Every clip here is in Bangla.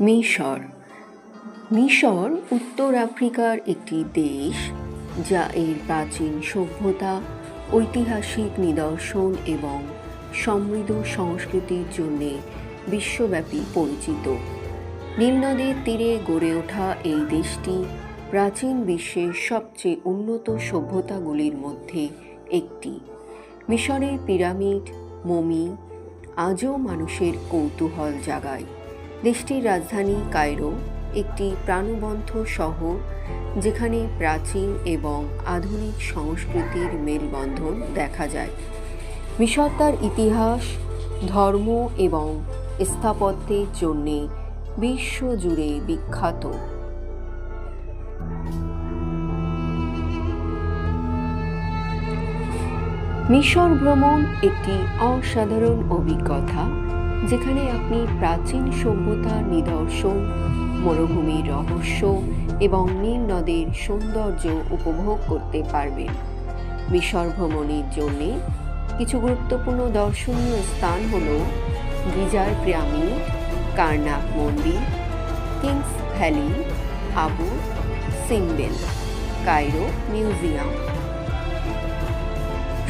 মিশর। মিশর উত্তর আফ্রিকার একটি দেশ যা এর প্রাচীন সভ্যতা, ঐতিহাসিক নিদর্শন এবং সমৃদ্ধ সংস্কৃতির জন্য বিশ্বব্যাপী পরিচিত। নীল নদের তীরে গড়ে ওঠা এই দেশটি প্রাচীন বিশ্বের সবচেয়ে উন্নত সভ্যতাগুলির মধ্যে একটি। মিশরের পিরামিড, মমি আজও মানুষের কৌতূহল জাগায়। দেশটির রাজধানী কায়রো, একটি প্রাণবন্ত শহর যেখানে প্রাচীন এবং আধুনিক সংস্কৃতির মেলবন্ধন দেখা যায়। মিশর তার ইতিহাস, ধর্ম এবং স্থাপত্যের জন্যে বিশ্বজুড়ে বিখ্যাত। মিশর ভ্রমণ একটি অসাধারণ অভিজ্ঞতা। যেখানে আপনি প্রাচীন সভ্যতার নিদর্শন, মরুভূমির রহস্য এবং নীল নদের সৌন্দর্য উপভোগ করতে পারবেন। মিশর ভ্রমণের জন্যে কিছু গুরুত্বপূর্ণ দর্শনীয় স্থান হল গিজার পিরামিড কার্নাক মন্দির, kings valley Abu Simbel Cairo museum.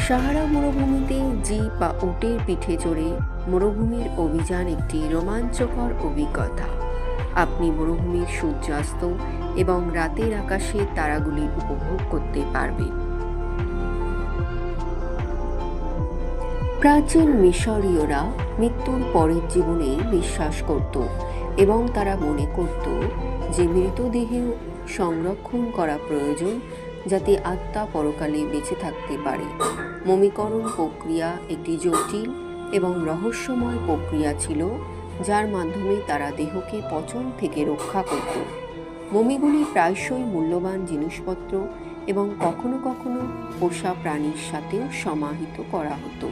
Sahara মরুভূমিতে জিপ বা উটের পিঠে চড়ে মরুভূমির অভিযান একটি রোমাঞ্চকর অভিজ্ঞতা। আপনি মরুভূমির সূর্যাস্ত এবং রাতের আকাশে তারাগুলি উপভোগ করতে পারবেন। প্রাচীন মিশরীয়রা মৃত্যুর পরের জীবনে বিশ্বাস করত এবং তারা মনে করত যে মৃতদেহেও সংরক্ষণ করা প্রয়োজন যাতে আত্মা পরকালে বেঁচে থাকতে পারে। মমিকরণ প্রক্রিয়া একটি জটিল এবং রহস্যময় প্রক্রিয়া ছিল, যার মাধ্যমে তারা দেহকে পচন থেকে রক্ষা করত। মমিগুলি প্রায়শই মূল্যবান জিনিসপত্র এবং কখনো কখনো পোষা প্রাণীর সাথেও সমাহিত করা হতো।